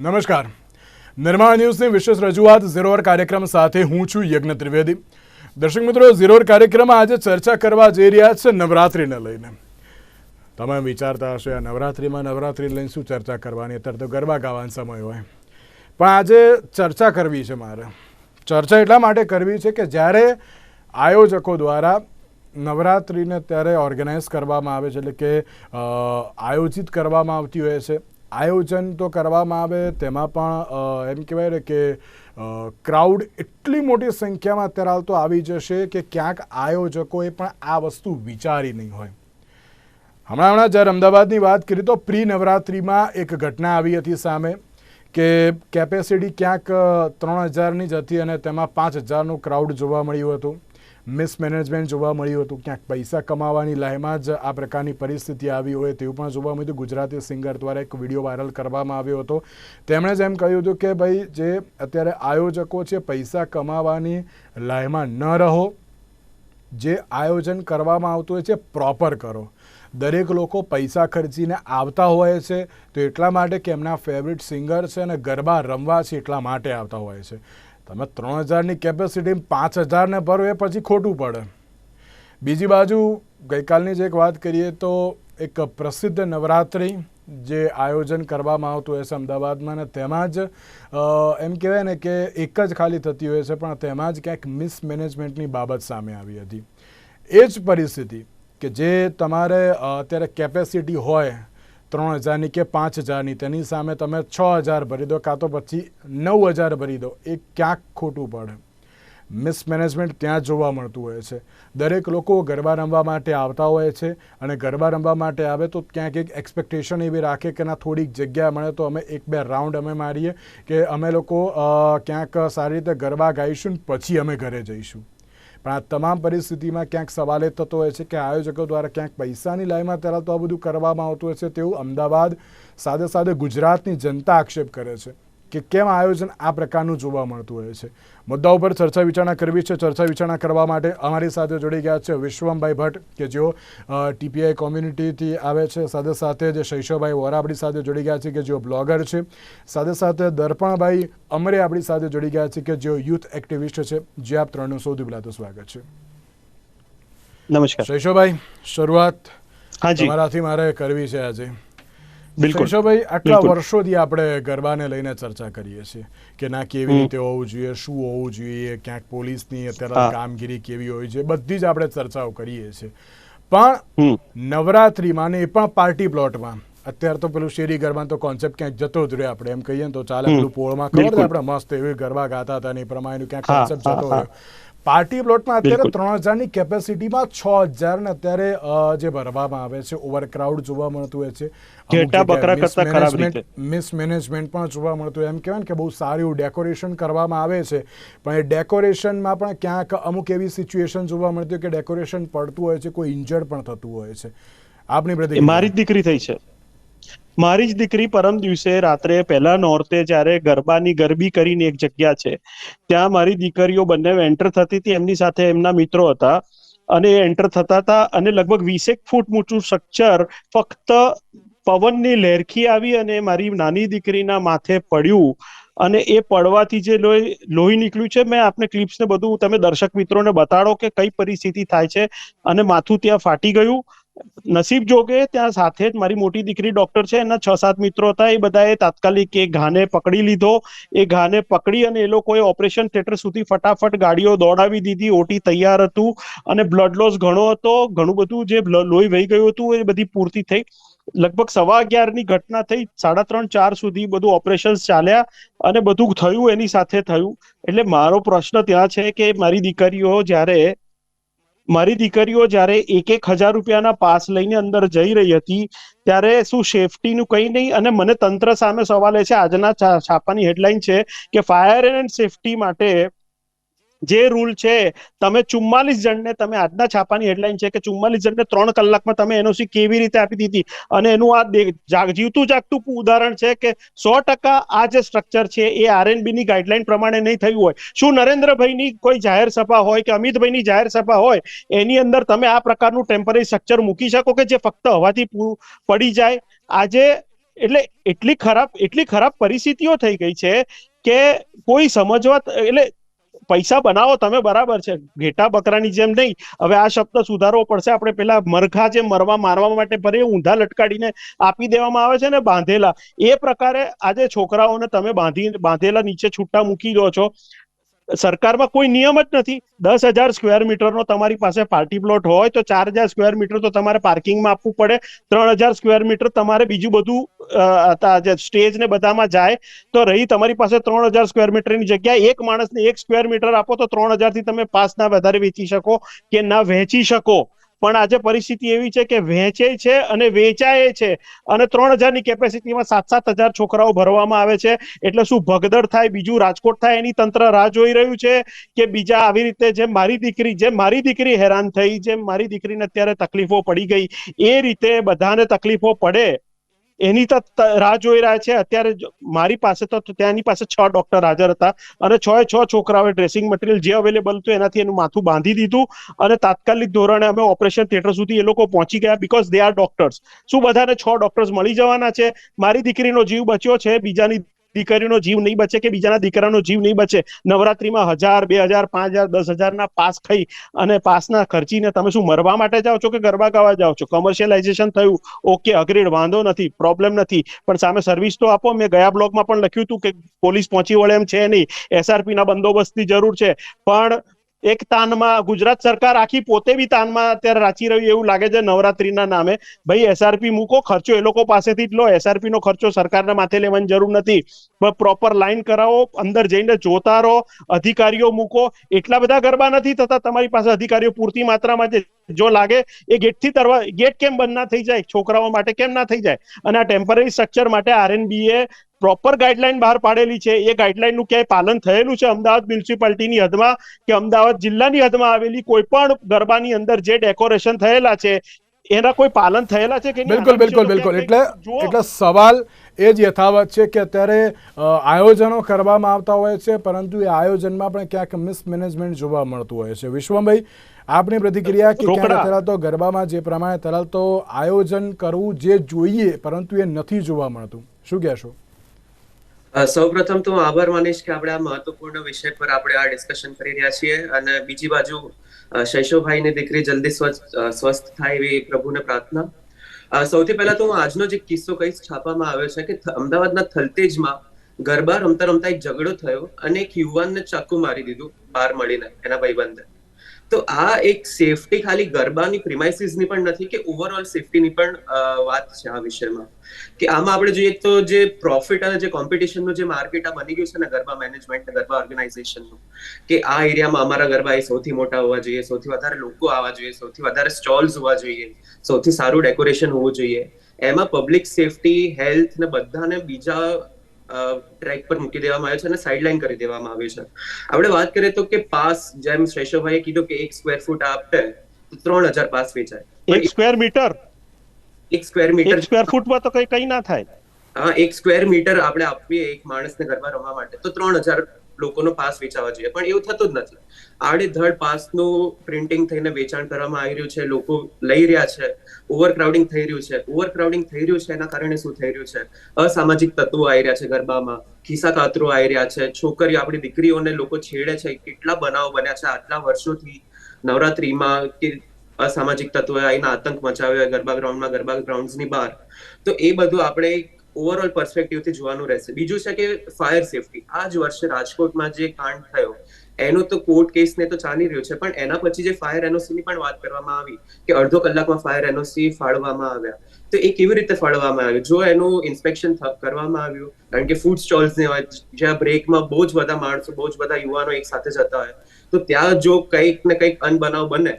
નમસ્કાર. નિર્માણ ન્યૂઝની વિશેષ રજૂઆત ઝીરોર કાર્યક્રમ સાથે હું છું યજ્ઞ ત્રિવેદી. દર્શક મિત્રો, ઝીરોર કાર્યક્રમમાં આજે ચર્ચા કરવા જઈ રહ્યા છે નવરાત્રિને લઈને. તમે વિચારતા હશો, આ નવરાત્રિમાં નવરાત્રિ લઈને શું ચર્ચા કરવાની? અત્યારે તો ગરબા ગાવાનો સમય હોય. પણ આજે ચર્ચા કરવી છે મારે. ચર્ચા એટલા માટે કરવી છે કે જ્યારે આયોજકો દ્વારા નવરાત્રિને ત્યારે ઓર્ગેનાઇઝ કરવામાં આવે છે, એટલે કે આયોજિત કરવામાં આવતી હોય છે. આયોજન તો કરવામાં આવે, તેમાં પણ એમ કહેવાય કે ક્રાઉડ એટલી મોટી સંખ્યામાં અત્યારે હાલ તો આવી જશે કે ક્યાંક આયોજકોએ પણ આ વસ્તુ વિચારી નહીં હોય. હમણાં હમણાં જ્યારે અમદાવાદની વાત કરી તો પ્રી નવરાત્રિમાં એક ઘટના આવી હતી સામે કે કેપેસિટી ક્યાંક ત્રણ હજારની જ હતી અને તેમાં પાંચ હજારનું ક્રાઉડ જોવા મળ્યું હતું. મિસમેનેજમેન્ટ જોવા મળ્યું હતું. ક્યાંક પૈસા કમાવાની લહેમાં જ આ પ્રકારની પરિસ્થિતિ આવી હોય તેવું પણ જોવા મળ્યું. ગુજરાતી સિંગર દ્વારા એક વીડિયો વાયરલ કરવામાં આવ્યો હતો. તેમણે જ એમ કહ્યું હતું કે ભાઈ, જે અત્યારે આયોજકો છે, પૈસા કમાવાની લહેમાં ન રહો. જે આયોજન કરવામાં આવતું હોય છે, પ્રોપર કરો. દરેક લોકો પૈસા ખર્ચીને આવતા હોય છે, તો એટલા માટે કે એમના ફેવરિટ સિંગર છે અને ગરબા રમવા છે, એટલા માટે આવતા હોય છે. તમે ત્રણ હજારની કેપેસિટી પાંચ હજારને ભરો એ પછી ખોટું પડે. બીજી બાજુ ગઈકાલની જ એક વાત કરીએ તો એક પ્રસિદ્ધ નવરાત્રિ જે આયોજન કરવામાં આવતું હોય છે અમદાવાદમાં ને તેમાં જ એમ કહેવાય ને કે એક જ ખાલી થતી હોય છે પણ તેમાં જ ક્યાંક મિસમેનેજમેન્ટની બાબત સામે આવી હતી. એ જ પરિસ્થિતિ કે જે તમારે અત્યારે કેપેસિટી હોય ત્રણ હજારની કે પાંચ હજારની? તેની સામે તમે છ હજાર ભરી દો, કાં તો પછી નવ હજાર ભરી દો. એ ક્યાંક ખોટું પડે. મિસમેનેજમેન્ટ ત્યાં જોવા મળતું હોય છે. દરેક લોકો ગરબા રમવા માટે આવતા હોય છે અને ગરબા રમવા માટે આવે તો ક્યાંક એક એક્સપેક્ટેશન એવી રાખે કે ના, થોડીક જગ્યા મળે તો અમે એક બે રાઉન્ડ અમે મારીએ કે અમે લોકો ક્યાંક સારી રીતે ગરબા ગાઈશું પછી અમે ઘરે જઈશું. પણ આ તમામ પરિસ્થિતિમાં ક્યાંક સવાલ એ થતો હોય છે કે આયોજકો દ્વારા ક્યાંક પૈસાની લાઈમાં ત્યારે તો આ બધું કરવામાં આવતું હોય છે તેવું અમદાવાદ સાથે સાથે ગુજરાતની જનતા આક્ષેપ કરે છે. કે કેમ આયોજન આ પ્રકારનું જોવા મળતું હોય છે? મુદ્દા ઉપર ચર્ચા વિચારણા કરવી છે. ચર્ચા વિચારણા કરવા માટે અમારી સાથે જોડી ગયા છે વિશ્વમભાઈ ભટ્ટ કે જેઓ ટીપીઆઈ કોમ્યુનિટીથી આવે છે. સાથે સાથે જે શૈશવભાઈ વોરા આપણી સાથે જોડી ગયા છે કે જેઓ બ્લોગર છે. સાથે સાથે દર્પણભાઈ અમરે આપણી સાથે જોડી ગયા છે કે જેઓ યુથ એક્ટિવિસ્ટ છે. જે આપ ત્રણનું સૌથી પહેલાં તો સ્વાગત છે. નમસ્કાર. શૈશવભાઈ શરૂઆત તમારાથી મારે કરવી છે આજે. બિલકુલ. આટલા વર્ષોથી આપણે ગરબાને લઈને ચર્ચા કરીએ છીએ કે ના કેવી રીતે હોવું જોઈએ શું હોવું જોઈએ ક્યાંક પોલીસની અત્યારે કામગીરી કેવી હોય છે બધી જ આપણે ચર્ચાઓ કરીએ છીએ. પણ નવરાત્રિમાં ને એ પણ પાર્ટી પ્લોટમાં. અત્યારે તો પેલું શેરી ગરબા તો કોન્સેપ્ટ ક્યાંક જતો જ રહ્યો આપણે. એમ કહીએ ને તો ચાલે પેલું પોળમાં. ખબર આપણે મસ્ત એવી ગરબા ગાતા હતા ને એ પ્રમાણેનું ક્યાંક કોન્સેપ્ટ જતો રહ્યો. પાર્ટી પ્લોટમાં અત્યારે. ત્રણ હજારની કેપેસિટીમાં છ હજાર ને અત્યારે જે ભરવામાં આવે છે ઓવરક્રાઉડ જોવા મળતું હોય છે. ઘેટા બકરા જગ્યાએ ખરાબ રીતે. મિસમેનેજમેન્ટ પણ જોવા મળતું હોય. એમ કહેવાય કે બહુ સારું ડેકોરેશન કરવામાં આવે છે. પણ એ ડેકોરેશનમાં પણ ક્યાંક અમુક એવી સિચ્યુએશન જોવા મળતી હોય કે ડેકોરેશન પડતું હોય છે કોઈ ઇન્જર્ડ પણ થતું હોય છે. આપની પ્રતિ મારી જ દીકરી થઈ છે. મારી જ દીકરી પરમ દિવસે રાત્રે પહેલા નોરતે જ્યારે ગરબાની ગરબી કરીને એક જગ્યા છે, ત્યાં મારી દીકરીઓ બંને એન્ટર થતી હતી. એમની સાથે એમના મિત્રો હતા અને એ એન્ટર થતા હતા અને લગભગ વીસેક ફૂટ મોટું સ્ટ્રક્ચર ફક્ત પવનની લહેરખી આવી અને મારી નાની દીકરીના માથે પડ્યું અને એ પડવાથી જે લોહી લોહી નીકળ્યું છે, મેં આપને ક્લિપ્સ ને બધું, તમે દર્શક મિત્રોને બતાડો કે કઈ પરિસ્થિતિ થાય છે અને માથું ત્યાં ફાટી ગયું નસીબ જોગે ત્યાં સાથે જ મારી મોટી દીકરી ડોક્ટર છે. એના છ સાત મિત્રો હતા. એ બધાએ તાત્કાલિક એ ઘાને પકડી લીધો. એ ઘાને પકડી અને એ લોકોએ ઓપરેશન થિયેટર સુધી ફટાફટ ગાડીઓ દોડાવી દીધી. ઓટી તૈયાર હતું અને બ્લડ લોસ ઘણો હતો. ઘણું બધું જે લોહી વહી ગયું હતું એ બધી પૂર્તિ થઈ. લગભગ સવા અગિયારની ઘટના થઈ. સાડા ત્રણ, ચાર સુધી બધું ઓપરેશન્સ ચાલ્યા અને બધું થયું એની સાથે થયું. એટલે મારો પ્રશ્ન ત્યાં છે કે મારી દીકરીઓ જ્યારે મારી દીકરીઓ જ્યારે એક એક હજાર રૂપિયાના પાસ લઈને અંદર જઈ રહી હતી, ત્યારે શું સેફટીનું કંઈ નહીં? અને મને તંત્ર સામે સવાલ એ છે, આજના છાપાની હેડલાઇન છે કે ફાયર એન્ડ સેફટી માટે જે રૂલ છે, તમે ચુમ્માલીસ જણને તમે આજના છાપાની હેડલાઇન છે કે ચુમ્માલીસ જણને ત્રણ કલાકમાં તમે એનઓસી કેવી રીતે આપી દીધી? અને એનું આ જાગ- જીવતું જાગતું ઉદાહરણ છે કે સો ટકા આ જે સ્ટ્રક્ચર છે એ આરએનબી ની ગાઈડલાઈન પ્રમાણે નહીં થયું હોય. શું નરેન્દ્રભાઈની કોઈ જાહેર સભા હોય કે અમિતભાઈની જાહેર સભા હોય, એની અંદર તમે આ પ્રકારનું ટેમ્પરરી સ્ટ્રક્ચર મૂકી શકો કે જે ફક્ત હવાથી પડી જાય? આજે એટલે એટલી ખરાબ એટલી ખરાબ પરિસ્થિતિઓ થઈ ગઈ છે કે કોઈ સમજવા એટલે પૈસા બનાવો તમે, બરાબર છે. ઘેટા બકરાની જેમ નહીં. હવે આ શબ્દ સુધારવો પડશે. આપણે પેલા મરઘા જે મરવા, મારવા માટે ભરે ઊંધા લટકાડીને આપી દેવામાં આવે છે ને બાંધેલા. એ પ્રકારે આજે છોકરાઓને તમે બાંધી, બાંધેલા નીચે છૂટા મૂકી દો છો. સરકારમાં કોઈ નિયમ જ નથી. દસ હજાર સ્ક્વેર મીટરનો તમારી પાસે પાર્ટી પ્લોટ હોય તો ચાર હજાર સ્ક્વેર મીટર તો તમારે પાર્કિંગમાં આપવું પડે. ત્રણ હજાર સ્ક્વેર મીટર તમારે બીજું બધું સ્ટેજ ને બધામાં જાય તો રહી તમારી પાસે ત્રણ હજાર સ્ક્વેર મીટરની જગ્યા એક માણસને એક સ્ક્વેર મીટર આપો તો ત્રણ હજારથી તમે પાસ ના વધારે વેચી શકો કે ના વહેંચી શકો. પણ આજે પરિસ્થિતિ એવી છે કે વહેંચે છે અને વેચાય છે. અને ત્રણ હજારની કેપેસિટીમાં સાત સાત હજાર છોકરાઓ ભરવામાં આવે છે. એટલે શું ભગદડ થાય, બીજું રાજકોટ થાય, એની તંત્ર રાહ જોઈ રહ્યું છે કે બીજા આવી રીતે જેમ મારી દીકરી જેમ મારી દીકરી હેરાન થઈ જેમ મારી દીકરીને અત્યારે તકલીફો પડી ગઈ, એ રીતે બધાને તકલીફો પડે. એની તો રાહ જોઈ રહ્યા છે. અત્યારે મારી પાસે તો ત્યાંની પાસે છ ડોક્ટર હાજર હતા અને છ એ છ છોકરાઓએ ડ્રેસિંગ મટીરિયલ જે અવેલેબલ હતું એનાથી એનું માથું બાંધી દીધું અને તાત્કાલિક ધોરણે અમે ઓપરેશન થિયેટર સુધી એ લોકો પહોંચી ગયા બીકોઝ દે આર ડોક્ટર્સ શું બધાને છ ડોક્ટર્સ મળી જવાના છે? મારી દીકરીનો જીવ બચ્યો છે, બીજાની દીકરીનો જીવ નહીં બચે કે બીજાના દીકરાનો જીવ નહીં બચે? નવરાત્રીમાં હજાર, બે હજાર, પાંચ હજાર, દસ હજારના પાસ ખાઈ અને પાસના ખર્ચીને તમે શું મરવા માટે જાઓ છો કે ગરબા ગાવા જાઓ છો? કમર્શિયલાઇઝેશન થયું. ઓકે અગ્રેડ વાંધો નથી. પ્રોબ્લેમ નથી. પણ સામે સર્વિસ તો આપો. મેં ગયા બ્લોગમાં પણ લખ્યું હતું કે પોલીસ પહોંચી વળે એમ છે નહીં. એસઆરપી ના બંદોબસ્તની જરૂર છે. પણ એક તાનમાં ગુજરાત સરકાર આખી પોતે બી તાનમાં અત્યારે રાચી રહ્યું એવું લાગે છે નવરાત્રીના નામે. ભાઈ એસઆરપી મૂકો, ખર્ચો, એ લોકો પાસેથી જ લો. એસઆરપી નો ખર્ચો સરકારના માથે લેવાની જરૂર નથી. પ્રોપર લાઈન કરાવો, અંદર જઈને જોતા રહો અધિકારીઓ મૂકો. એટલા બધા ગરબા નથી થતા તમારી પાસે અધિકારીઓ પૂરતી માત્રામાં જો લાગે, એ ગેટથી તરવા ગેટ કેમ બંધ ના થઈ જાય? છોકરાઓ માટે કેમ ના થઈ જાય? અને આ ટેમ્પરરી સ્ટ્રક્ચર માટે એ પ્રોપર ગાઈડલાઈન બહાર પાડેલી છે. એ ગાઈડલાઈનનું ક્યાંય પાલન થયેલું છે? અમદાવાદ મ્યુનિસિપાલિટીની હદમાં કે અમદાવાદ જિલ્લાની હદમાં આવેલી કોઈ પણ ગરબાની અંદર જે ડેકોરેશન થયેલા છે એના કોઈ પાલન થયેલા છે કે બિલકુલ બિલકુલ બિલકુલ. એટલે એટલે સવાલ એ જ યથાવત છે કે અત્યારે આયોજનો કરવામાં આવતા હોય છે પરંતુ એ આયોજનમાં પણ ક્યાંક મિસમેનેજમેન્ટ જોવા મળતું હોય છે. વિશ્વમભાઈ આપની પ્રતિક્રિયા કે ક્યાંક રોકડા. તો ગરબામાં જે પ્રમાણે તરલ તો આયોજન કરવું જે જોઈએ પરંતુ એ નથી જોવા મળતું. શું કહેશો? સૌ પ્રથમ તો આભાર માનીશ કે આપણે આ મહત્વપૂર્ણ વિષય પર આપણે આ ડિસ્કશન કરી રહ્યા છીએ અને બીજી બાજુ શૈશવભાઈની દીકરી જલ્દી સ્વસ્થ થાય એવી પ્રભુને પ્રાર્થના. સૌથી પહેલા તો હું આજનો જે કિસ્સો કહીશ, છાપામાં આવ્યો છે કે અમદાવાદના થલતેજમાં ગરબા રમતા રમતા એક ઝઘડો થયો અને એક યુવાનને ચાકુ મારી દીધું બહાર મળીને, એના ભાઈબંધે. તો આ એક સેફટી ખાલી ગરબાની પ્રિમાઇસીસની પણ નથી, કે ઓવરઓલ સેફટીની પણ વાત છે આ વિષયમાં. કે આમાં આપણે જોઈએ તો જે પ્રોફિટ અને જે કોમ્પિટિશનનું જે માર્કેટ આ બની ગયું છે ને ગરબા મેનેજમેન્ટ ગરબા ઓર્ગેનાઇઝેશનનું કે આ એરિયામાં અમારા ગરબા એ સૌથી મોટા હોવા જોઈએ, સૌથી વધારે લોકો આવવા જોઈએ, સૌથી વધારે સ્ટોલ્સ હોવા જોઈએ, સૌથી સારું ડેકોરેશન હોવું જોઈએ. એમાં પબ્લિક સેફટી હેલ્થ ને બધાને બીજા ટ્રેક પર મૂકી દેવામાં આવ્યો છે અને સાઇડલાઇન કરી દેવામાં આવ્યું છે. આપણે વાત કરીએ તો કે પાસ જેમ શ્રેષ્ઠભાઈએ કીધું કે એક સ્ક્વેર ફૂટ આપે તો ત્રણ હજાર પાસ વેચાય. એક સ્ક્વેર મીટર એક સ્ક્વેર મીટર સ્ક્વેર ફૂટમાં તો કઈ કઈ ના થાય. હા એક સ્ક્વેર મીટર આપણે આપીએ એક માણસને ગરબા રમવા માટે તો ત્રણ હજાર લોકોનો પાસ વેચાવા જોઈએ. પણ એવું થતું જ નથી. આડેધડ પાસનું પ્રિન્ટિંગ થઈને વેચાણ કરવામાં આવી રહ્યું છે, લોકો લઈ રહ્યા છે, ઓવરક્રાઉડિંગ થઈ રહ્યું છે. ઓવરક્રાઉડિંગ થઈ રહ્યું છે એના કારણે શું થઈ રહ્યું છે? અસામાજિક તત્વો આવી રહ્યા છે ગરબામાં, ખિસ્સા કાતરો આવી રહ્યા છે, છોકરીઓ, આપણી દીકરીઓને લોકો છેડે છે, કેટલા બનાવો બન્યા છે, આટલા વર્ષોથી નવરાત્રીમાં કે અસામાજિક તત્વોએ આવીને આતંક મચાવ્યો ગરબા ગ્રાઉન્ડમાં ગરબા ગ્રાઉન્ડની બહાર. તો એ બધું આપણે ઓવરઓલ પર્સપેક્ટિવથી જોવાનું રહેશે. બીજું છે કે ફાયર સેફટી આ જ વર્ષે રાજકોટમાં જે કાંડ થયો, એનો તો કોર્ટ કેસ ને તો ચાલી રહ્યો છે, પણ એના પછી જે ફાયર એનઓસી પણ વાત કરવામાં આવી કે અડધો કલાકમાં ફાયર એનઓસી ફાળવામાં આવ્યા. તો એ કેવી રીતે ફાળવામાં આવ્યું? જો એનું ઇન્સ્પેક્શન કરવામાં આવ્યું, કારણ કે ફૂડ સ્ટોલ્સ ને હોય, જ્યાં બ્રેકમાં બહુ જ બધા માણસો, બહુ જ બધા યુવાનો એક સાથે જતા હોય, તો ત્યાં જો કંઈક ને કંઈક અનબનાવ બને,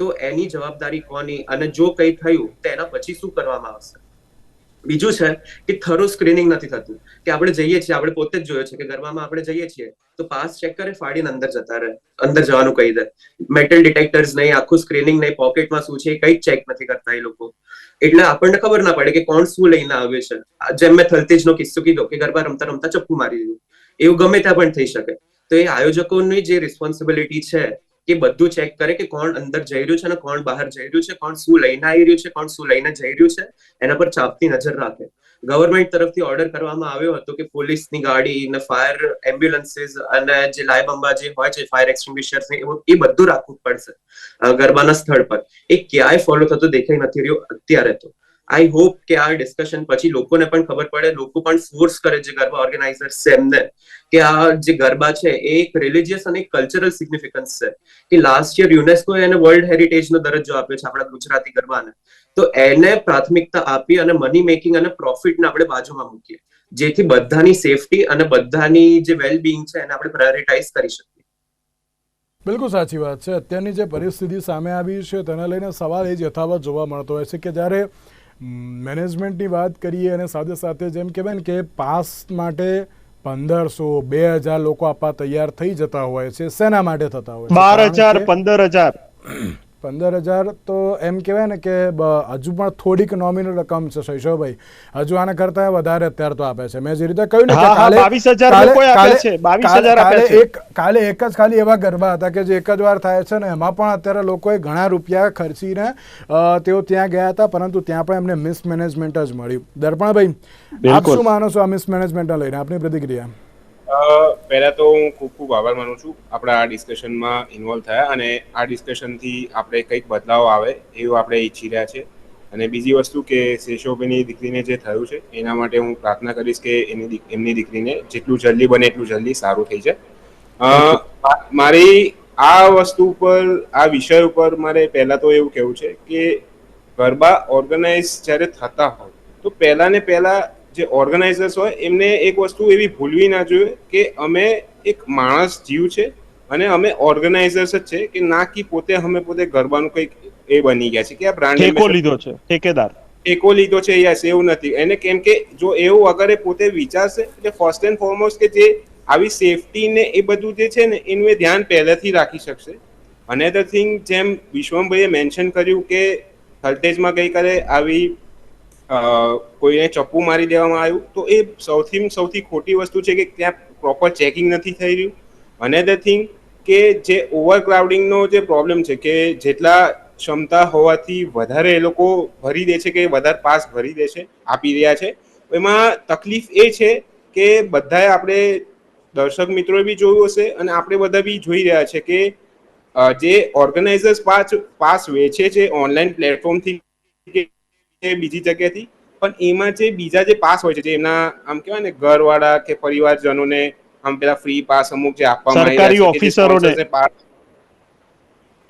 તો એની જવાબદારી કોની? અને જો કંઈ થયું, તો એના પછી શું કરવામાં આવશે? બીજું છે કે થરો સ્ક્રીનિંગ નથી થતું. કે આપણે જઈએ છીએ, આપણે પોતે જ જોયો છે કે ગરબામાં આપણે જઈએ છીએ, તો પાસ ચેક કરે, ફાડીને અંદર જતા રહે, અંદર જવાનું કહી દે. મેટલ ડિટેક્ટર્સ નહીં, આખું સ્ક્રીનિંગ નહીં પોકેટમાં શું છે કંઈ ચેક નથી કરતા એ લોકો. એટલે આપણને ખબર ના પડે કે કોણ શું લઈને આવ્યું છે. જેમ મેં થલતેજનો કિસ્સો કીધો કે ગરબા રમતા રમતા ચપ્પુ મારી દીધું. એવું ગમે ત્યાં પણ થઈ શકે. તો એ આયોજકોની જે રિસ્પોન્સિબિલિટી છે કે બધું ચેક કરે કે કોણ અંદર જઈ રહ્યું છે અને કોણ બહાર જઈ રહ્યું છે, કોણ શું લઈને આવી રહ્યું છે, કોણ શું લઈને જઈ રહ્યું છે, એના પર ચાપતી નજર રાખે. ગવર્મેન્ટ તરફથી ઓર્ડર કરવામાં આવ્યો હતો કે પોલીસની ગાડી ને ફાયર એમ્બ્યુલન્સીસ અને જે અંબા જે હોય છે ફાયર એક્સટિંગ્વિશર્સ એ બધું રાખવું પડશે ગરબાના સ્થળ પર. એ ક્યાંય ફોલો થતું દેખાઈ નથી રહ્યું અત્યારે તો. આઈ હોપ કે આ ડિસ્કશન પછી લોકોને પણ ખબર પડે, લોકો પણ ફોર્સ કરે જે ગરબા ઓર્ગેનાઇઝર્સ છે એમને, કે આ જે ગરબા છે એ એક રિલિજિયસ અને કલ્ચરલ સિગ્નિફિકન્સ છે. કે લાસ્ટ યર યુનેસ્કો એને વર્લ્ડ હેરિટેજ નો દરજ્જો આપ્યો છે આપણા ગુજરાતી ગરબાને. તો એને પ્રાથમિકતા આપી અને મની મેકિંગ અને પ્રોફિટને આપણે બાજુમાં મૂકીએ. જેથી બધાની સેફટી અને બધાની જે વેલબીંગ છે એને આપણે પ્રાયોરિટાઇઝ કરી શકીએ. બિલકુલ સાચી વાત છે. અત્યારની જે પરિસ્થિતિ સામે આવી છે તેને લઈને સવાલ એ જ યથાવત જોવા મળતો હોય છે કે જ્યારે મેનેજમેન્ટની વાત કરીએ અને સાથે સાથે જેમ કહેવાય ને કે પાસ માટે પંદરસો બે હજાર લોકો આપવા તૈયાર થઈ જતા હોય છે. શેના માટે થતા હોય છે? બાર હજાર પંદર હજાર. પંદર હજાર તો એમ કહેવાય ને કે હજુ પણ થોડીક નોમિનલ રકમ છે શૈશવભાઈ હજુ આના કરતા વધારે અત્યારે તો આપે છે. મેં જે રીતે કહ્યું ને કાલે કાલે- લોકોએ આપ્યા કાલે- છે, 22,000 કાલે- આપ્યા કાલે છે. એક કાલે એક જ ખાલી એવા ગરબા હતા કે જે એક જ વાર થાય છે ને એમાં પણ અત્યારે લોકોએ ઘણા રૂપિયા ખર્ચીને તેઓ ત્યાં ગયા હતા પરંતુ ત્યાં પણ એમને મિસમેનેજમેન્ટ જ મળ્યું. દર્પણભાઈ આપ. શું માનો છો આ મિસમેનેજમેન્ટ લઈને? આપની પ્રતિક્રિયા. પહેલા તો હું ખૂબ ખૂબ આભાર માનું છું આપણા આ ડિસ્કશનમાં ઇન્વોલ્વ થયા અને આ ડિસ્કશનથી આપણે કંઈક બદલાવ આવે એવું આપણે ઈચ્છી રહ્યા છે. અને બીજી વસ્તુ કે શેષોભાઈની દીકરીને જે થયું છે, એના માટે હું પ્રાર્થના કરીશ કે એની એમની દીકરીને જેટલું જલ્દી બને એટલું જલ્દી સારું થઈ જાય. મારી આ વસ્તુ ઉપર, આ વિષય ઉપર મારે પહેલાં તો એવું કહેવું છે કે ગરબા ઓર્ગેનાઇઝ જ્યારે થતા હોય, તો પહેલાં ને પહેલા જે ઓર્ગેનાઇઝર્સ હોય એમને એક વસ્તુ એવી ભૂલવી ના જોઈએ કે અમે એક માણસ જીવ છે અને અમે ઓર્ગેનાઇઝર્સ જ છે કે ના કે પોતે અમે પોતે ગરબાનું કંઈક એ બની ગયા છે કે આ બ્રાન્ડ ટેકો લીધો છે ઠેકેદાર. ટેકો લીધો છે યસ એવું નથી. એને કેમ કે જો એવું અગર એ પોતે વિચારશે એટલે ફર્સ્ટ એન્ડ ફોરમોસ્ટ કે જે આવી સેફટી ને એ બધું જે છે ને એનું એ ધ્યાન પહેલેથી રાખી શકશે. અનેધર થિંગ જેમ વિશ્વમભાઈએ મેન્શન કર્યું કે થલતેજમાં ગઈકાલે આવી કોઈને ચપ્પુ મારી દેવામાં આવ્યું. તો એ સૌથી સૌથી ખોટી વસ્તુ છે કે ત્યાં પ્રોપર ચેકિંગ નથી થઈ રહ્યું. અને ધ થિંગ કે જે ઓવર ક્રાઉડિંગનો જે પ્રોબ્લેમ છે કે જેટલા ક્ષમતા હોવાથી વધારે એ લોકો ભરી દે છે કે વધારે પાસ ભરી દે છે, આપી રહ્યા છે. એમાં તકલીફ એ છે કે બધાએ આપણે દર્શક મિત્રોએ બી જોયું હશે અને આપણે બધા બી જોઈ રહ્યા છે કે જે ઓર્ગેનાઇઝર્સ પાસ પાસ વેચે છે ઓનલાઈન પ્લેટફોર્મથી કે બીજી જગ્યાથી પણ એમાં જે બીજા જે પાસ હોય છે જે એમના આમ કહેવાય ને ઘરવાળા કે પરિવારજનોને આમ પેલા ફ્રી પાસ અમુક જે આપવામાં સરકારી ઓફિસરોને.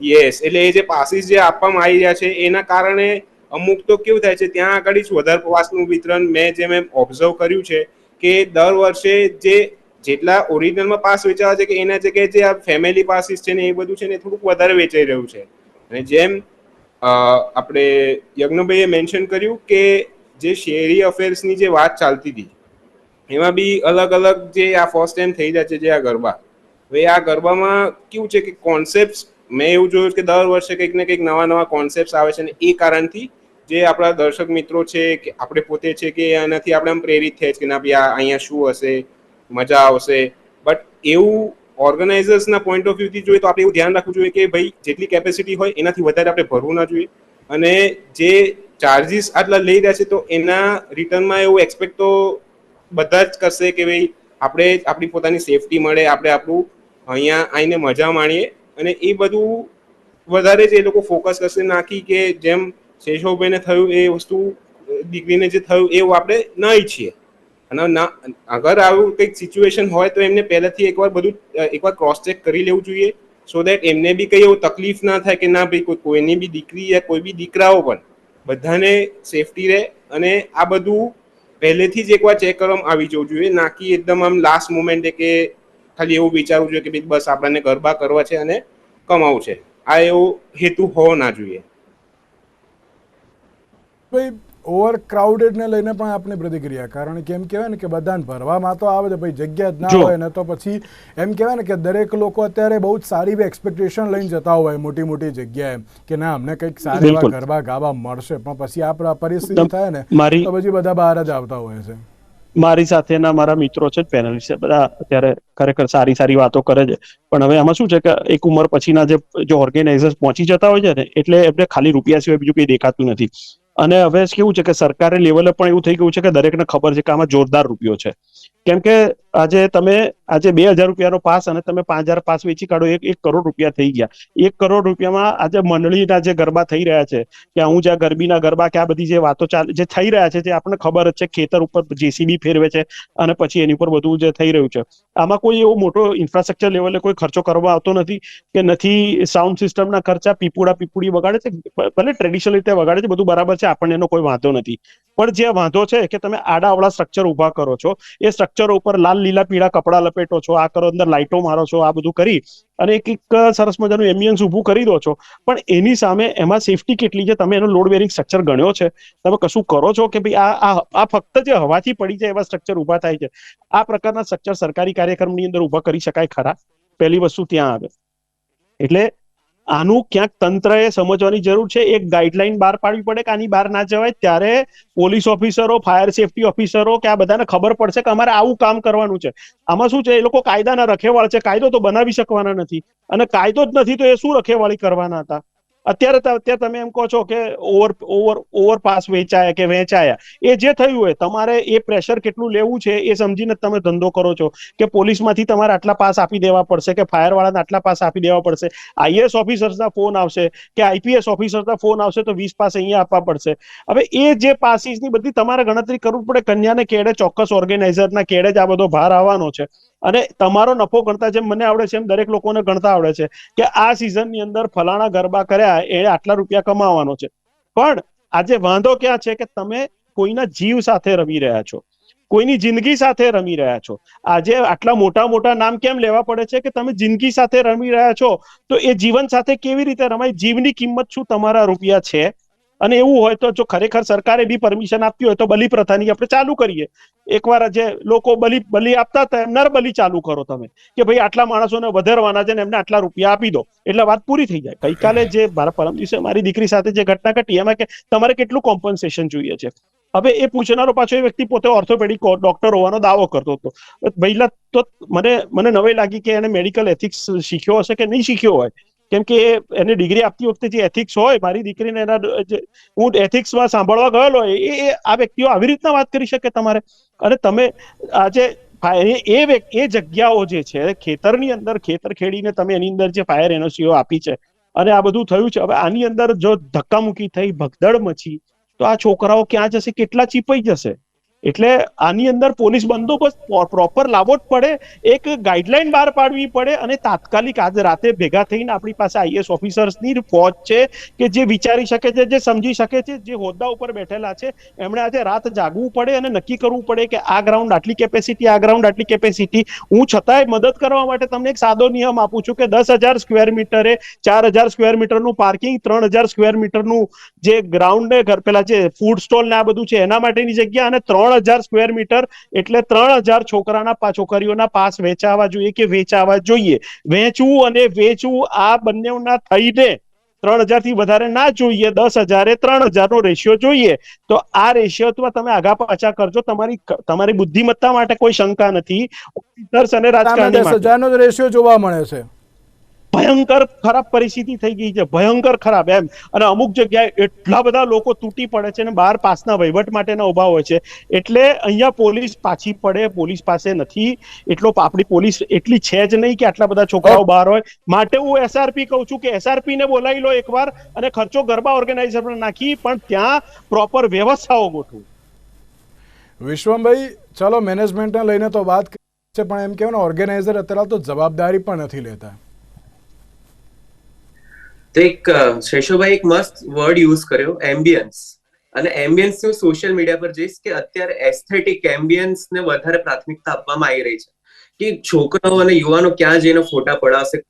યસ એટલે એ જે પાસીસ જે આપવામાં આવી રહ્યા છે એના કારણે અમુક તો કેવું થાય છે ત્યાં આગળ જ વધારે પાસનું વિતરણ મેં જે મેં ઓબ્ઝર્વ કર્યું છે કે દર વર્ષે જે જેટલા ઓરિજિનલમાં પાસ વેચાવા છે કે એના જગ્યાએ જે આ ફેમિલી પાસીસ છે ને એ બધું છે ને થોડુંક વધારે વેચાઈ રહ્યું છે અને જેમ આપણે યજ્ઞભાઈએ મેન્શન કર્યું કે જે શેરી અફેર્સની જે વાત ચાલતી હતી, એમાં બી અલગ અલગ જે આ ફર્સ્ટ ટાઈમ થઈ જાય છે જે આ ગરબા. હવે આ ગરબામાં કેવું છે કે કોન્સેપ્ટ મેં એવું જોયું કે દર વર્ષે કંઈક ને કંઈક નવા નવા કોન્સેપ્ટ આવે છે અને એ કારણથી જે આપણા દર્શક મિત્રો છે કે આપણે પોતે છે કે એનાથી આપણે આમ પ્રેરિત છે કે ના ભાઈ આ અહીંયા શું હશે, મજા આવશે. બટ એવું ઓર્ગેનાઇઝર્સના પોઈન્ટ ઓફ વ્યૂથી જોઈએ તો આપણે એવું ધ્યાન રાખવું જોઈએ કે ભાઈ જેટલી કેપેસિટી હોય એનાથી વધારે આપણે ભરવું ના જોઈએ. અને જે ચાર્જિસ આટલા લઈ રહ્યા છે તો એના રિટર્નમાં એવું એક્સપેક્ટ તો બધા જ કરશે કે ભાઈ આપણે આપણી પોતાની સેફટી મળે, આપણે આપણું અહીંયા આવીને મજા માણીએ. અને એ બધું વધારે જ એ લોકો ફોકસ કરશે નાખી કે જેમ શેષોભાઈને થયું એ વસ્તુ, દીકરીને જે થયું એવું આપણે ન ઈચ્છીએ. અને ના, અગર આવું કંઈક સિચ્યુએશન હોય તો એમને પહેલાથી એકવાર બધું એકવાર ક્રોસ ચેક કરી લેવું જોઈએ સો દેટ એમને બી કંઈ એવું તકલીફ ના થાય કે ના ભાઈ, કોઈ, કોઈની બી દીકરી યા કોઈ બી દીકરાઓ પણ બધાને સેફટી રહે અને આ બધું પહેલેથી જ એકવાર ચેક કરવામાં આવી જવું જોઈએ, ના કે એકદમ આમ લાસ્ટ મોમેન્ટે કે ખાલી એવું વિચારવું જોઈએ કે ભાઈ બસ આપણને ગરબા કરવા છે અને કમાવું છે. આ એવો હેતુ હોવો ના જોઈએ. ભાઈ ઓવર ક્રાઉડેડને લઈને પણ આપણી પ્રતિક્રિયા. કારણ કે એમ કહેવાય ને કે બધાને ભરવામાં તો આવે છે ભાઈ જગ્યા જ ના હોય ને તો પછી એમ કહેવાય ને કે દરેક લોકો અત્યારે બહુ જ સારી એક્સપેક્ટેશન લઈને જતા હોય મોટી મોટી જગ્યાએ કે ના અમને કંઈક સારા એવા ગરબા ગાવા મળશે. પણ પછી આ પરિસ્થિતિ થાય ને તો પછી બધા બહાર જ આવતા હોય છે. મારી સાથેના મારા મિત્રો છે પેનલિસ્ટ બધા અત્યારે ખરેખર સારી સારી વાતો કરે છે. પણ હવે આમાં શું છે કે એક ઉંમર પછીના જે જો ઓર્ગેનાઇઝર્સ પહોંચી જતા હોય છે ને એટલે એમને ખાલી રૂપિયા સિવાય બીજું કંઈ દેખાતું નથી. અને હવે કેવું છે કે સરકારે લેવલે પણ એવું થઈ ગયું છે કે દરેકને ખબર છે કે આમાં જોરદાર રૂપિયો છે. કેમ કે આજે તમે, આજે બે હજાર રૂપિયાનો પાસ અને તમે પાંચ હજાર પાસ વેચી કાઢો, એક એક કરોડ રૂપિયા થઈ ગયા. એક કરોડ રૂપિયામાં આજે મંડળીના જે ગરબા થઈ રહ્યા છે, કે હું જ્યાં ગરબીના ગરબા, કે આ બધી જે વાતો ચાલે, જે થઈ રહ્યા છે, જે આપણને ખબર જ છે, ખેતર ઉપર જેસીબી ફેરવે છે, અને પછી એની ઉપર બધું જે થઈ રહ્યું છે. આમાં કોઈ એવો મોટો ઇન્ફ્રાસ્ટ્રક્ચર લેવલે કોઈ ખર્ચો કરવા આવતો નથી, કે નથી સાઉન્ડ સિસ્ટમના ખર્ચા પીપુડા પીપુડી વગાડે છે, ભલે ટ્રેડિશનલ રીતે વગાડે છે, બધું બરાબર છે, આપણને એનો કોઈ વાંધો નથી. પણ જે વાંધો છે કે તમે આડા સ્ટ્રક્ચર ઊભા કરો છો, એ સ્ટ્રક્ચર ઉપર લાલ, લીલા, પીળા કપડા લપેટો છો, આ કરો અંદર લાઇટો મારો છો, આ બધું કરી અને એક એક સરસ મજાનું એમ્બિયન્સ ઊભું કરી દો છો. પણ એની સામે એમાં સેફટી કેટલી છે? તમે એનો લોડ બેરિંગ સ્ટ્રક્ચર ગણ્યો છે. તમે કશું કરો છો કે ભાઈ આ આ ફક્ત જે હવાથી પડી જાય એવા સ્ટ્રક્ચર ઊભા થાય છે? આ પ્રકારના સ્ટ્રક્ચર સરકારી કાર્યક્રમની અંદર ઊભા કરી શકાય ખરા? પહેલી વસ્તુ ત્યાં આવે. એટલે આનું ક્યાંક તંત્રએ સમજવાની જરૂર છે. એક ગાઈડલાઈન બહાર પાડવી પડે કે આની બહાર ના જવાય. ત્યારે પોલીસ ઓફિસરો, ફાયર સેફટી ઓફિસરો કે આ બધાને ખબર પડશે કે અમારે આવું કામ કરવાનું છે. આમાં શું છે? એ લોકો કાયદાના રખેવાળ છે. કાયદો તો બનાવી શકવાના નથી. અને કાયદો જ નથી તો એ શું રખેવાળી કરવાના હતા? અત્યારે અત્યારે તમે એમ કહો છો કે ઓવર ઓવર ઓવરપાસ વેચાયા કે વેચાયા. એ જે થયું હોય, તમારે એ પ્રેશર કેટલું લેવું છે એ સમજીને તમે ધંધો કરો છો કે પોલીસમાંથી તમારે આટલા પાસ આપી દેવા પડશે કે ફાયર વાળાને આટલા પાસ આપી દેવા પડશે. આઈએએસ ઓફિસર્સના ફોન આવશે કે આઈપીએસ ઓફિસર્સના ફોન આવશે તો વીસ પાસ અહીંયા આપવા પડશે. હવે એ જે પાસીસની બધી તમારે ગણતરી કરવું પડે. કન્યાને કેડે ચોક્કસ ઓર્ગેનાઇઝરના કેડે જ આ બધો ભાર આવવાનો છે. અને તમારો નફો ગણતા જેમ મને આવડે છે એમ દરેક લોકોને ગણતા આવડે છે કે આ સિઝનની અંદર ફલાણા ગરબા કર્યા એ આટલા રૂપિયા કમાવાનો છે. પણ આજે વાંધો ક્યાં છે કે તમે કોઈના જીવ સાથે રમી રહ્યા છો. કોઈની જિંદગી સાથે રમી રહ્યા છો. આજે આટલા મોટા મોટા નામ કેમ લેવા પડે છે કે તમે જિંદગી સાથે રમી રહ્યા છો? તો એ જીવન સાથે કેવી રીતે રમાય? જીવની કિંમત શું તમારા રૂપિયા છે? અને એવું હોય તો જો ખરેખર સરકારે બી પરમિશન આપી હોય તો બલિ પ્રથાની આપણે ચાલુ કરીએ. એકવાર જે લોકો બલિ બલિ આપતા હતા એમ નર ચાલુ કરો તમે. કે ભાઈ આટલા માણસોને વધારવાના છે ને એમને આટલા રૂપિયા આપી દો. એટલે વાત પૂરી થઈ જાય. ગઈકાલે જે મારા પરમ દિવસે મારી દીકરી સાથે જે ઘટના ઘટી, એમાં કે તમારે કેટલું કોમ્પન્સેશન જોઈએ છે? હવે એ પૂછનારો પાછો એ વ્યક્તિ પોતે ઓર્થોપેડિક ડોક્ટર હોવાનો દાવો કરતો હતો. પહેલા તો મને મને નવાઈ લાગી કે એને મેડિકલ એથિક્સ શીખ્યો હશે કે નહીં શીખ્યો હોય. કેમ કે એને ડિગ્રી આપતી વખતે જે એથિક્સ હોય, મારી દીકરીને એના હું એથિક્સમાં સાંભળવા ગયેલો એ આ વ્યક્તિઓ આવી રીતના વાત કરી શકે તમારે? અને તમે આજે એ એ જગ્યાઓ જે છે, ખેતરની અંદર ખેતર ખેડીને તમે એની અંદર જે ફાયર એનઓસીઓ આપી છે, અને આ બધું થયું છે, હવે આની અંદર જો ધક્કામુક્કી થઈ, ભગદડ મચી, તો આ છોકરાઓ ક્યાં જશે? કેટલા ચીપાઈ જશે? એટલે આની અંદર પોલીસ બંદોબસ્ત પ્રોપર લાવવો જ પડે, એક ગાઈડલાઈન બહાર પાડવી પડે અને તાત્કાલિક આજે રાતે ભેગા થઈને આપણી પાસે આઈએસ ઓફિસર્સની ફોજ છે કે જે વિચારી શકે છે, જે સમજી શકે છે, જે હોદ્દા ઉપર બેઠેલા છે, એમણે આજે રાત જાગવું પડે અને નક્કી કરવું પડે કે આ ગ્રાઉન્ડ આટલી કેપેસિટી આ ગ્રાઉન્ડ આટલી કેપેસિટી હું છતાંય મદદ કરવા માટે તમને એક સાદો નિયમ આપું છું કે દસ હજાર સ્ક્વેર મીટરે ચાર હજાર સ્ક્વેર મીટરનું પાર્કિંગ ત્રણ હજાર સ્ક્વેર મીટરનું જે ગ્રાઉન્ડ ને ઘર, પેલા જે ફૂડ સ્ટોલ ને આ બધું છે, એના માટેની જગ્યા અને ત્રણ હજાર સ્ક્વેર મીટર એટલે ત્રણ હજાર છોકરાના પા- છોકરીઓના પાસ વેચાવા જોઈએ કે વેચાવા જોઈએ? વેચવું અને વેચવું આ બંનેના થઈને ત્રણ હજારથી વધારે ના જોઈએ દસ હજારે ત્રણ હજાર નો રેશિયો જોઈએ. તો આ રેશિયોમાં તમે આગા પાછા કરજો. તમારી તમારી બુદ્ધિમત્તા માટે કોઈ શંકા નથી. અને રાજકારણી દસ હજાર હજારનો રેશિયો જોવા મળે છે. ભયંકર ખરાબ પરિસ્થિતિ થઈ ગઈ છે ભયંકર ખરાબ એમ. અને અમુક જગ્યાએ એટલા બધા લોકો તૂટી પડે છે અને બહાર પાસના વહીવટ માટેના ઊભા હોય છે. એટલે અહીંયા પોલીસ પાછી પડે પોલીસ પાસે નથી. એટલો આપણી પોલીસ એટલી છે જ નહીં કે આટલા બધા છોકરાઓ બહાર હોય. માટે હું એસઆરપી કહું છું કે એસઆરપી ને બોલાવી લો એકવાર અને ખર્ચો ગરબા ઓર્ગેનાઇઝર પર નાખી પણ ત્યાં પ્રોપર વ્યવસ્થાઓ ગોઠવું. વિશ્વમભાઈ ચાલો મેનેજમેન્ટને લઈને તો વાત છે પણ એમ કહેવાય ને ઓર્ગેનાઇઝર અત્યારે તો જવાબદારી પણ નથી લેતા. તો એક શેષોભાઈ એક મસ્ત વર્ડ યુઝ કર્યો એમ્બિયન્સ અને એમ્બિયન્સ હું સોશિયલ મીડિયા પર જઈશ કે અત્યારે એસ્થેટિક એમ્બિયન્સ ને વધારે પ્રાથમિકતા આપવામાં આવી રહી છે. કે છોકરાઓ અને યુવાનો ક્યાં જઈને ફોટા પડાવશે,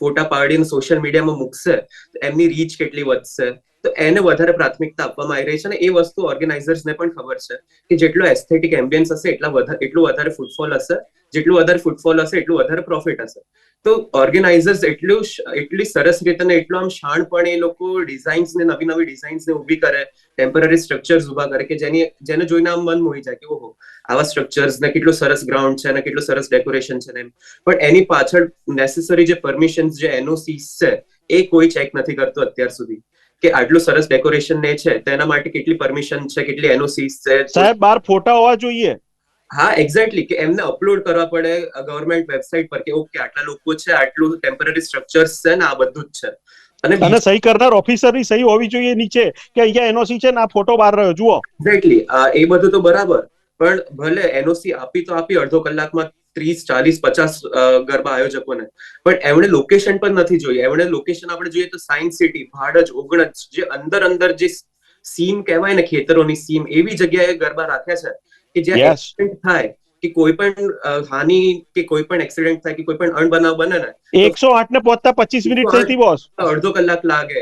ફોટા પાડીને સોશિયલ મીડિયામાં મૂકશે, તો એમની રીચ કેટલી વધશે? તો એને વધારે પ્રાથમિકતા આપવામાં આવી રહી છે અને એ વસ્તુ ઓર્ગેનાઇઝર્સને પણ ખબર છે કે જેટલો એસ્થેટિક એમ્બિયન્સ હશે, એટલા વધારે એટલું વધારે ફૂટફોલ હશે. જેટલું વધારે ફૂટફોલ હશે, એટલું વધારે પ્રોફિટ હશે. તો ઓર્ગેનાઇઝર્સ એટલું એટલી સરસ રીતે ને એટલું આમ શાણપણે એ લોકો ડિઝાઇન્સ ને, નવી નવી ડિઝાઇન્સ ને ઊભી કરે ટેમ્પરરી સ્ટ્રક્ચર્સ ઊભા કરે કે જેની, જેને જોઈને આમ મન મોહી જાય કે ઓહો, આવા સ્ટ્રક્ચર્સ ને કેટલું સરસ ગ્રાઉન્ડ છે અને કેટલું સરસ ડેકોરેશન છે ને એમ. પણ એની પાછળ નેસેસરી જે પરમિશન્સ જે એનઓસીસ છે, એ કોઈ ચેક નથી કરતું અત્યાર સુધી. કે આટલું સરસ ડેકોરેશન ને છે, તેના માટે કેટલી પરમિશન છે, કેટલી એનઓસીસ છે. સાહેબ, બાર ફોટા હોવા જોઈએ. હા એક્ઝેક્ટલી કે એમને અપલોડ કરવા પડે ગવર્મેન્ટ વેબસાઇટ પર કે ઓકે આટલા લોકો છે આટલું ટેમ્પરરી સ્ટ્રક્ચર્સ છે ને આ બધું જ છે. અને અને સહી કરનાર ઓફિસરની સહી હોવી જોઈએ નીચે કે અહીંયા એનઓસી છે ને આ ફોટો બહાર રહ્યો જુઓ. એક્ઝેક્ટલી એ બધું તો બરાબર પણ ભલે એનઓસી આપી તો આપી અડધો કલાકમાં ત્રીસ ચાલીસ પચાસ ગરબા આયોજકોને. પણ એમણે લોકેશન પણ નથી જોઈ. એમણે લોકેશન આપણે જોઈએ તો સાયન્સ સિટી ભાડજ ઓગણજ જે અંદર અંદર જે સીમ કહેવાય ને ખેતરોની સીમ એવી જગ્યાએ ગરબા રાખ્યા છે. કે જ્યાં એક્સિડન્ટ થાય કે કોઈ પણ હાનિ કે કોઈ પણ એક્સિડન્ટ થાય કે કોઈ પણ અણબનાવ બને ને એકસો આઠ ને પહોંચતા પચીસ મિનિટ થઈ બોસ અડધો કલાક લાગે.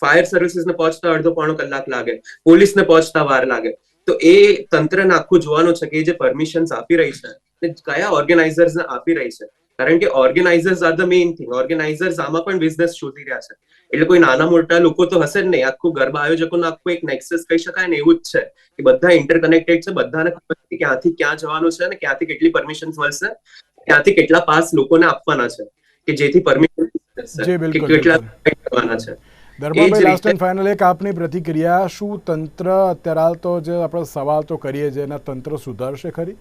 ફાયર સર્વિસીસ ને પહોંચતા અડધો પોણો કલાક લાગે. પોલીસ ને પહોંચતા વાર લાગે. તો એ તંત્રને આખું જોવાનું છે કે જે પરમિશન્સ આપી રહી છે કયા ઓર્ગેનાઇઝર્સ ને આપી રહી છે. કારણ કે organisers are the main thing organisers આમાં પણ બિઝનેસ શોધી રહ્યા છે. એટલે કોઈ નાના મોટા લોકો તો હશે જ નહીં. આખું ગરબા આયોજકોનું આખું એક નેક્સસ કહી શકાય ને એવું જ છે. કે બધા ઇન્ટરકનેક્ટેડ છે બધાને ખબર છે ક્યાંથી ક્યાં જવાનું છે અને ક્યાંથી કેટલી પરમિશન મળશે ક્યાંથી કેટલા પાસ લોકોને આપવાના છે. કે જેથી પરમિશન કેટલા કરવાના છે. ધર્માભાઈ લાસ્ટ એન્ડ ફાઇનલ એક આપની પ્રતિક્રિયા. શું તંત્ર અત્યારે હાલ તો જે આપણે સવાલ તો કરીએ છીએ એના તંત્ર સુધારશે ખરી?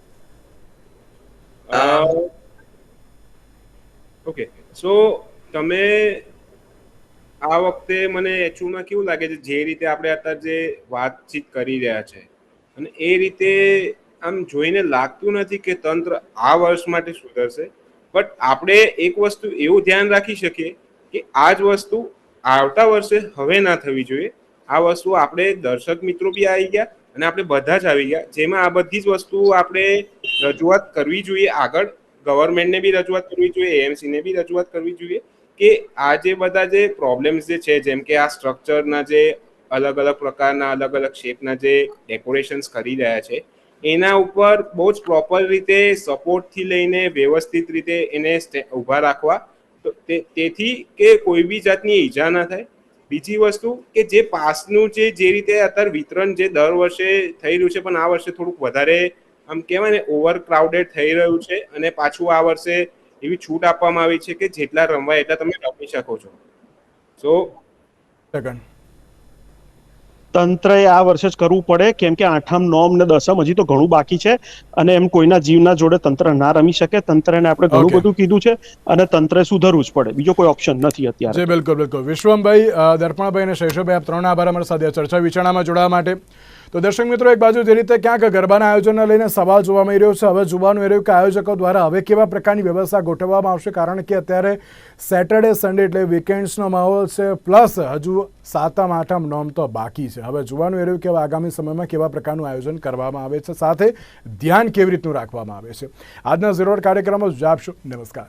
ઓકે સો તમે આ વખતે મને એચયુમાં કેવું લાગે છે? જે રીતે આપણે અત્યારે જે વાતચીત કરી રહ્યા છે અને એ રીતે આમ જોઈને લાગતું નથી કે તંત્ર આ વર્ષ માટે સુધરશે. બટ આપણે એક વસ્તુ એવું ધ્યાન રાખી શકીએ કે આ જ વસ્તુ આવતા વર્ષે હવે ના થવી જોઈએ. આ વસ્તુ આપણે દર્શક મિત્રો બી આવી ગયા અને આપણે બધા જ આવી ગયા. જેમાં આ બધી જ વસ્તુ આપણે રજૂઆત કરવી જોઈએ આગળ. ગવર્મેન્ટને બી રજૂઆત કરવી જોઈએ, એએમસીને બી રજૂઆત કરવી જોઈએ કે આ જે બધા જે પ્રોબ્લેમ્સ જે છે, જેમ કે આ સ્ટ્રક્ચરના જે અલગ અલગ પ્રકારના અલગ અલગ શેપના જે ડેકોરેશન્સ કરી રહ્યા છે, એના ઉપર બહુ જ પ્રોપર રીતે સપોર્ટથી લઈને વ્યવસ્થિત રીતે એને ઊભા રાખવા. તે તેથી કે કોઈ બી જાતની ઈજા ના થાય. બીજી વસ્તુ કે જે પાસનું જે જે રીતે અત્યારે વિતરણ જે દર વર્ષે થઈ રહ્યું છે, પણ આ વર્ષે થોડુંક વધારે આમ કહેવાય ને ઓવર ક્રાઉડેડ થઈ રહ્યું છે અને પાછું આ વર્ષે એવી છૂટ આપવામાં આવી છે કે જેટલા રમવાય એટલા તમે રમી શકો છો. સો તંત્ર તંત્રએ આ વર્ષે જ કરવું પડે કેમ કે આઠમ નોમ ને દસમ હજી તો ઘણું બાકી છે અને એમ કોઈના જીવના જોડે તંત્ર ના રમી શકે. તંત્રને આપણે ઘણું બધું કીધું છે અને તંત્રે સુધરવું જ પડે. બીજો કોઈ ઓપ્શન નથી અત્યારે. જી બિલકુલ બિલકુલ. વિશ્વમભાઈ દર્પણભાઈ અને શૈશવભાઈ આપ ત્રણ આભાર અમારા સાથે ચર્ચા વિચારણામાં જોડાવા માટે. તો દર્શક મિત્રો, એક બાજુ જે રીતે ક્યાંક ગરબાના આયોજનને લઈને સવાલ જોવા મળી રહ્યો છે, હવે જોવાનું એ રહ્યું કે આયોજકો દ્વારા હવે કેવા પ્રકારની વ્યવસ્થા ગોઠવવામાં આવશે? કારણ કે અત્યારે સેટરડે સન્ડે એટલે વીકેન્ડ્સનો માહોલ છે પ્લસ હજુ સાતમ, આઠમ નોમ તો બાકી છે. હવે જોવાનું એ રહ્યું કે આગામી સમયમાં કેવા પ્રકારનું આયોજન કરવામાં આવે છે? સાથે ધ્યાન કેવી રીતનું રાખવામાં આવે છે? આજના ઝીરો કાર્યક્રમમાં જ આપશો નમસ્કાર.